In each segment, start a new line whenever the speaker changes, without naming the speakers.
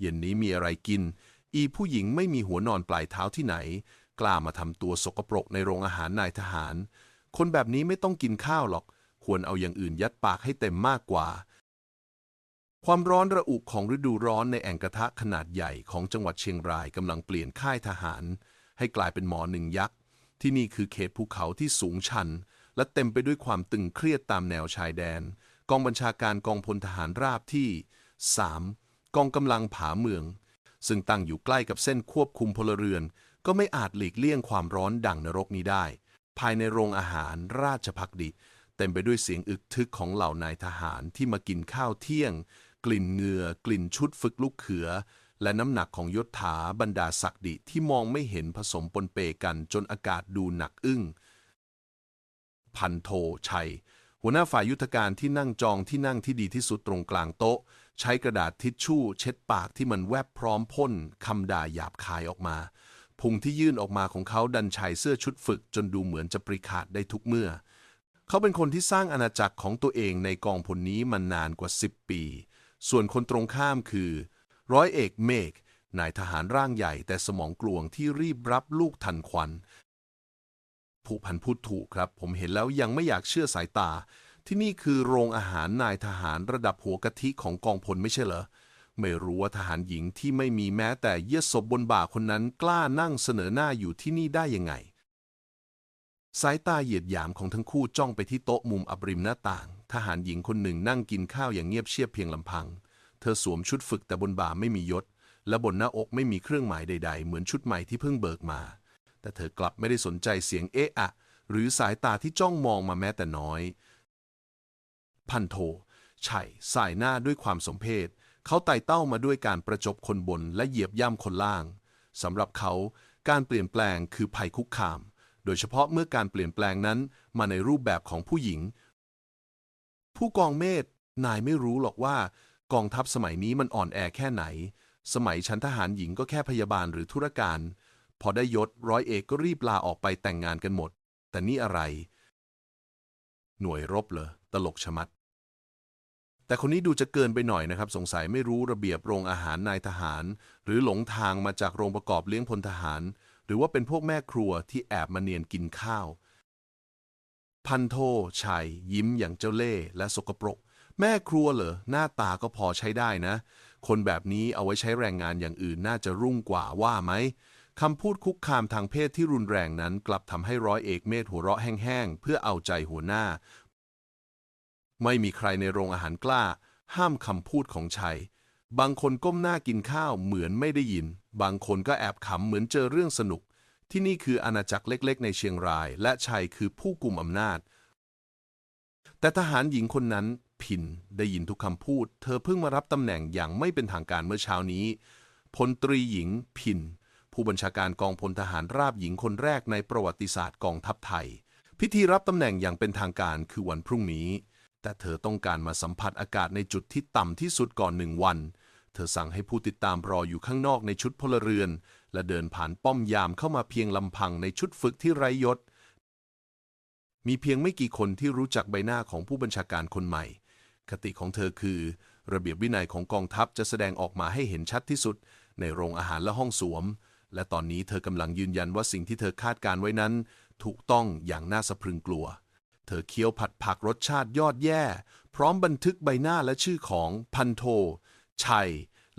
เย็นนี้มีอะไรกิน อีผู้หญิงไม่มีหัวนอนปลายเท้าที่ไหน กล้ามาทำตัวสกปรกในโรงอาหารนายทหาร คนแบบนี้ไม่ต้องกินข้าวหรอก ควรเอาอย่างอื่นยัดปากให้เต็มมากกว่า ความร้อนระอุของฤดูร้อนในแอ่งกระทะขนาดใหญ่ของจังหวัดเชียงรายกำลังเปลี่ยนค่ายทหาร ให้กลายเป็นหมอหนึ่งยักษ์ที่นี่คือเขตภูเขาที่สูงชัน และเต็มไปด้วยความตึงเครียดตามแนวชายแดน กองบัญชาการกองพลทหารราบที่ 3. กองกำลังผาเมือง ซึ่งตั้งอยู่ใกล้กับเส้นควบคุมพลเรือน ก็ไม่อาจหลีกเลี่ยงความร้อนดังนรกนี้ได้ ภายในโรงอาหารราชพักดี เต็มไปด้วยเสียงอึกทึกของเหล่านายทหารที่มากินข้าวเที่ยง กลิ่นเหงื่อกลิ่นชุดฝึกลูกเขือ และน้ำหนักของยศถาบรรดาศักดิที่มองไม่เห็นผสมปนเปกันจนอากาศดูหนักอึ้งพันโทชัย หัวหน้าฝ่ายยุทธการที่นั่งจองที่นั่งที่ดีที่สุดตรงกลางโต๊ะ ใช้กระดาษทิชชู่ เช็ดปากที่มันแวบพร้อมพ่นคำด่าหยาบคายออกมาพุงที่ยื่นออกมาของเขาดันชายเสื้อชุดฝึกจนดูเหมือนจะปริขาดได้ทุกเมื่อ เขาเป็นคนที่สร้างอาณาจักรของตัวเองในกองพลนี้มานานกว่า 10 ปี ส่วนคนตรงข้ามคือ ร้อยเอกเมฆนายทหารร่างใหญ่แต่สมองกลวงที่รีบรับลูกทันควัน ผู้พันพูดถูกครับ ผมเห็นแล้วยังไม่อยากเชื่อสายตา ที่นี่คือโรงอาหารนายทหารระดับหัวกะทิของกองพลไม่ใช่เหรอ ไม่รู้ว่าทหารหญิงที่ไม่มีแม้แต่เยี่ยศพบนบ่าคนนั้นกล้านั่งเสนอหน้าอยู่ที่นี่ได้ยังไง สายตาเหยียดหยามของทั้งคู่จ้องไปที่โต๊ะมุมอับริมหน้าต่าง ทหารหญิงคนหนึ่งนั่งกินข้าวอย่างเงียบเชียบเพียงลำพัง เธอสวมชุดฝึกแต่บนบ่าไม่มียศ และบนหน้าอกไม่มีเครื่องหมายใด ๆ เหมือนชุดใหม่ที่เพิ่งเบิกมา แต่เธอกลับไม่ได้สนใจเสียงเอะอะ หรือสายตาที่จ้องมองมาแม้แต่น้อย พันโทใช่สายหน้าด้วยความสมเพชเขาไต่เต้ามาด้วยการประจบคนบนและเหยียบย่ำคนล่าง สำหรับเขาการเปลี่ยนแปลงคือภัยคุกคาม โดยเฉพาะเมื่อการเปลี่ยนแปลงนั้นมาในรูปแบบของผู้หญิง ผู้กองเมธนายไม่รู้หรอกว่ากองทัพสมัยนี้มันอ่อนแอแค่ไหน สมัยชั้นทหารหญิงก็แค่พยาบาลหรือธุรการ พอได้ยศร้อยเอกก็รีบลาออกไปแต่งงานกันหมด แต่นี่อะไร หน่วยรบเหรอตลกชะมัด แต่คนนี้ดูจะเกินไปหน่อยนะครับ สงสัยไม่รู้ระเบียบโรงอาหารนายทหาร หรือหลงทางมาจากโรงประกอบเลี้ยงพลทหาร หรือว่าเป็นพวกแม่ครัวที่แอบมาเนียนกินข้าว พันโทชัย ยิ้มอย่างเจ้าเล่ห์และสกปรก แม่ครัวเหรอหน้าตาก็พอใช้ได้นะ คนแบบนี้เอาไว้ใช้แรงงานอย่างอื่นน่าจะรุ่งกว่าว่าไหมคำพูดคุกคามทางเพศที่รุนแรงนั้น กลับทำให้ร้อยเอกเมธหัวเราะแห้งๆ เพื่อเอาใจหัวหน้า ไม่มีใครในโรงอาหารกล้า ห้ามคำพูดของชัย บางคนก้มหน้ากินข้าวเหมือนไม่ได้ยิน บางคนก็แอบขำเหมือนเจอเรื่องสนุก ที่นี่คืออาณาจักรเล็ก ๆ ในเชียงราย และชัยคือผู้กุมอำนาจ แต่ทหารหญิงคนนั้นพินได้ยินทุกคำพูด เธอเพิ่งมารับตำแหน่งอย่างไม่เป็นทางการเมื่อเช้านี้พลตรีหญิงพินผู้บัญชาการกองพลทหารราบหญิงคนแรกในประวัติศาสตร์กองทัพไทย พิธีรับตำแหน่งอย่างเป็นทางการคือวันพรุ่งนี้ แต่เธอต้องการมาสัมผัสอากาศในจุดที่ต่ำที่สุดก่อนหนึ่งวัน เธอสั่งให้ผู้ติดตามรออยู่ข้างนอกในชุดพลเรือน และเดินผ่านป้อมยามเข้ามาเพียงลำพังในชุดฝึกที่ไร้ยศ มีเพียงไม่กี่คนที่รู้จักใบหน้าของผู้บัญชาการคนใหม่ คติของเธอคือ ระเบียบวินัยของกองทัพจะแสดงออกมาให้เห็นชัดที่สุด ในโรงอาหารและห้องสวม และตอนนี้เธอกำลังยืนยันว่าสิ่งที่เธอคาดการไว้นั้น ถูกต้องอย่างน่าสะพรึงกลัว เธอเคี้ยวผัดผักรสชาติยอดแย่ พร้อมบันทึกใบหน้าและชื่อของพันโท ชัย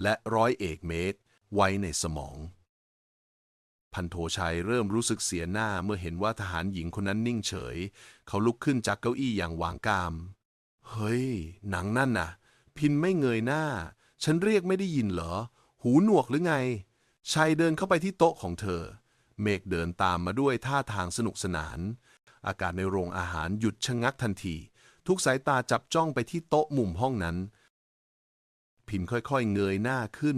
และร้อยเอกเมธไว้ในสมอง พันโทชัยเริ่มรู้สึกเสียหน้าเมื่อเห็นว่าทหารหญิงคนนั้นนิ่งเฉย เขาลุกขึ้นจากเก้าอี้อย่างวางกาม เฮ้ย หนังนั่นน่ะ พินไม่เงยหน้า ฉันเรียกไม่ได้ยินเหรอ หูหนวกหรือไง ชัยเดินเข้าไปที่โต๊ะของเธอ เมฆเดินตามมาด้วยท่าทางสนุกสนาน อากาศในโรงอาหารหยุดชะงักทันที ทุกสายตาจับจ้องไปที่โต๊ะมุมห้องนั้น พินค่อยๆ เงยหน้าขึ้น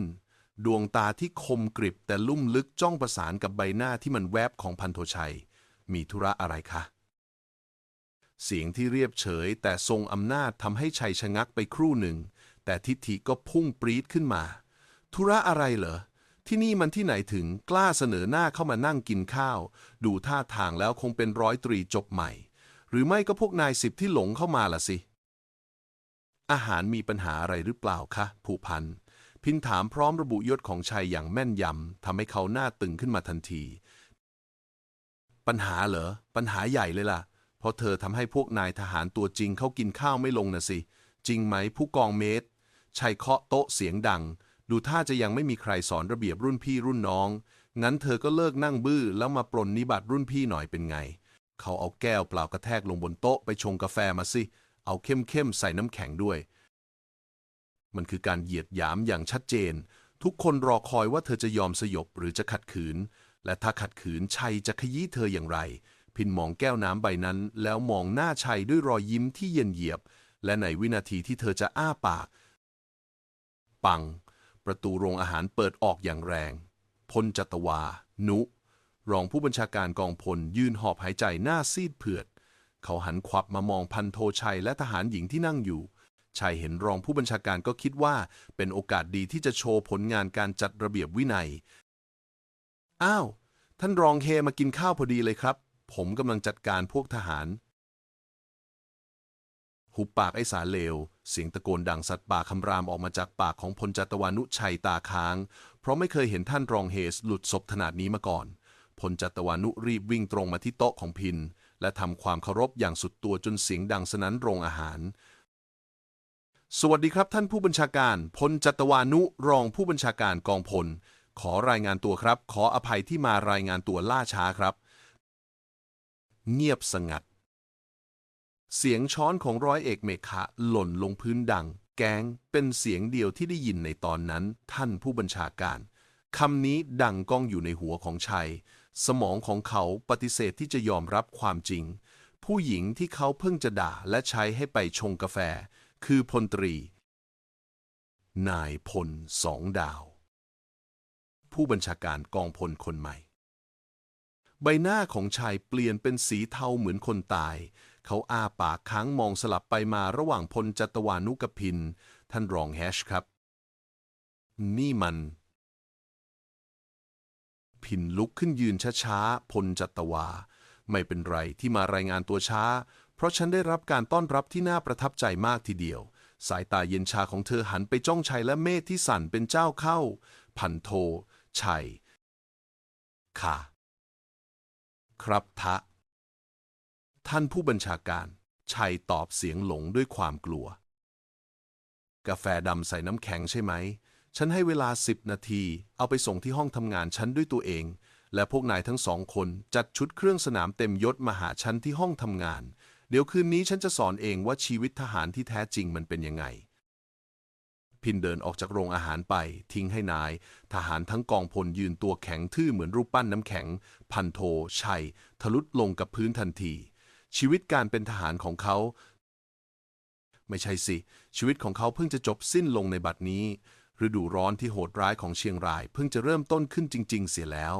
ดวงตาที่คมกริบแต่ลุ่มลึกจ้องประสานกับใบหน้าที่มันแวบของพันโทชัย มีธุระอะไรคะ เสียงที่เรียบเฉยแต่ทรงอำนาจทำให้ชัยชะงักไปครู่หนึ่ง แต่ทิฐิก็พุ่งปรี๊ดขึ้นมา ธุระอะไรเหรอ ที่นี่มันที่ไหนถึงกล้าเสนอหน้าเข้ามานั่งกินข้าว ดูท่าทางแล้วคงเป็นร้อยตรีจบใหม่ หรือไม่ก็พวกนายสิบที่หลงเข้ามาล่ะสิ อาหารมีปัญหาอะไรหรือเปล่าคะ ผู้พัน พินถามพร้อมระบุยศของชัยอย่างแม่นยำทำให้เขาหน้าตึงขึ้นมาทันที ปัญหาเหรอ ปัญหาใหญ่เลยล่ะ เพราะเธอทำให้พวกนายทหารตัวจริงเขากินข้าวไม่ลงนะสิ จริงไหมผู้กองเมตรชัยเคาะโต๊ะเสียงดัง ดูท่าจะยังไม่มีใครสอนระเบียบรุ่นพี่รุ่นน้อง งั้นเธอก็เลิกนั่งบื้อแล้วมาปรนนิบัติรุ่นพี่หน่อยเป็นไง เขาเอาแก้วเปล่ากระแทกลงบนโต๊ะไปชงกาแฟมาสิ เอาเข้มๆใส่น้ำแข็งด้วย มันคือการเหยียดหยามอย่างชัดเจน ทุกคนรอคอยว่าเธอจะยอมสยบหรือจะขัดขืน และถ้าขัดขืนชัยจะขยี้เธออย่างไร พินมองแก้วน้ำใบนั้น แล้วมองหน้าชัยด้วยรอยยิ้มที่เย็นเยียบ และในวินาทีที่เธอจะอ้าปาก ปัง ประตูโรงอาหารเปิดออกอย่างแรง พลจัตวา นุ รองผู้บัญชาการกองพลยืนหอบหายใจหน้าซีดเผือด เขาหันขวับมามองพันโทชัยและทหารหญิงที่นั่งอยู่ชัยเห็นรองผู้บัญชาการก็คิดว่าเป็นโอกาสดีที่จะโชว์ผลงานการจัดระเบียบวินัย อ้าว ท่านรองเฮมากินข้าวพอดีเลยครับ ผมกำลังจัดการพวกทหาร หุบปากไอ้สารเลว เสียงตะโกนดังสัตว์ป่าคำรามออกมาจากปากของพลจัตวานุชัยตาค้าง เพราะไม่เคยเห็นท่านรองเฮสหลุดศพขนาดนี้มาก่อน พลจัตวานุรีบวิ่งตรงมาที่โต๊ะของพิน และทำความเคารพอย่างสุดตัวจนเสียงดังสนั้นโรงอาหาร สวัสดีครับท่านผู้บัญชาการ พลจัตวานุรองผู้บัญชาการกองพล ขอรายงานตัวครับ ขออภัยที่มารายงานตัวล่าช้าครับ เงียบสงัด เสียงช้อนของร้อยเอกเมฆะหล่นลงพื้นดัง แกงเป็นเสียงเดียวที่ได้ยินในตอนนั้น ท่านผู้บัญชาการคำนี้ดังก้องอยู่ในหัวของชัย สมองของเขาปฏิเสธที่จะยอมรับความจริง ผู้หญิงที่เขาเพิ่งจะด่าและใช้ให้ไปชงกาแฟ คือพลตรี นายพลสองดาว ผู้บัญชาการกองพลคนใหม่ ใบหน้าของชายเปลี่ยนเป็นสีเทาเหมือนคนตาย เขาอ้าปากค้างมองสลับไปมาระหว่างพลจัตวานุกพิน ท่านรองแฮชครับ นี่มัน พินลุกขึ้นยืนช้าๆ พลจัตวา ไม่เป็นไรที่มารายงานตัวช้า เพราะฉันได้รับการต้อนรับที่น่าประทับใจมากทีเดียว สายตาเย็นชาของเธอหันไปจ้องชัยและเมธที่สั่นเป็นเจ้าเข้า พันโท ชัย ค่ะ ครับทะ ท่านผู้บัญชาการ ชัยตอบเสียงหลงด้วยความกลัว กาแฟดำใส่น้ำแข็งใช่ไหม ฉันให้เวลาสิบนาที เอาไปส่งที่ห้องทำงานฉันด้วยตัวเอง และพวกนายทั้งสองคนจัดชุดเครื่องสนามเต็มยศมาหาฉันที่ห้องทำงาน เดี๋ยวคืนนี้ฉันจะสอนเองว่าชีวิตทหารที่แท้จริงมันเป็นยังไงพินเดินออกจากโรงอาหารไป ทิ้งให้นาย ทหารทั้งกองพลยืนตัวแข็งทื่อเหมือนรูปปั้นน้ำแข็ง พันโท ชัย ทะลุดลงกับพื้นทันที ชีวิตการเป็นทหารของเขา ไม่ใช่สิ ชีวิตของเขาเพิ่งจะจบสิ้นลงในบัดนี้ ฤดูร้อนที่โหดร้ายของเชียงรายเพิ่งจะเริ่มต้นขึ้นจริง ๆ เสียแล้ว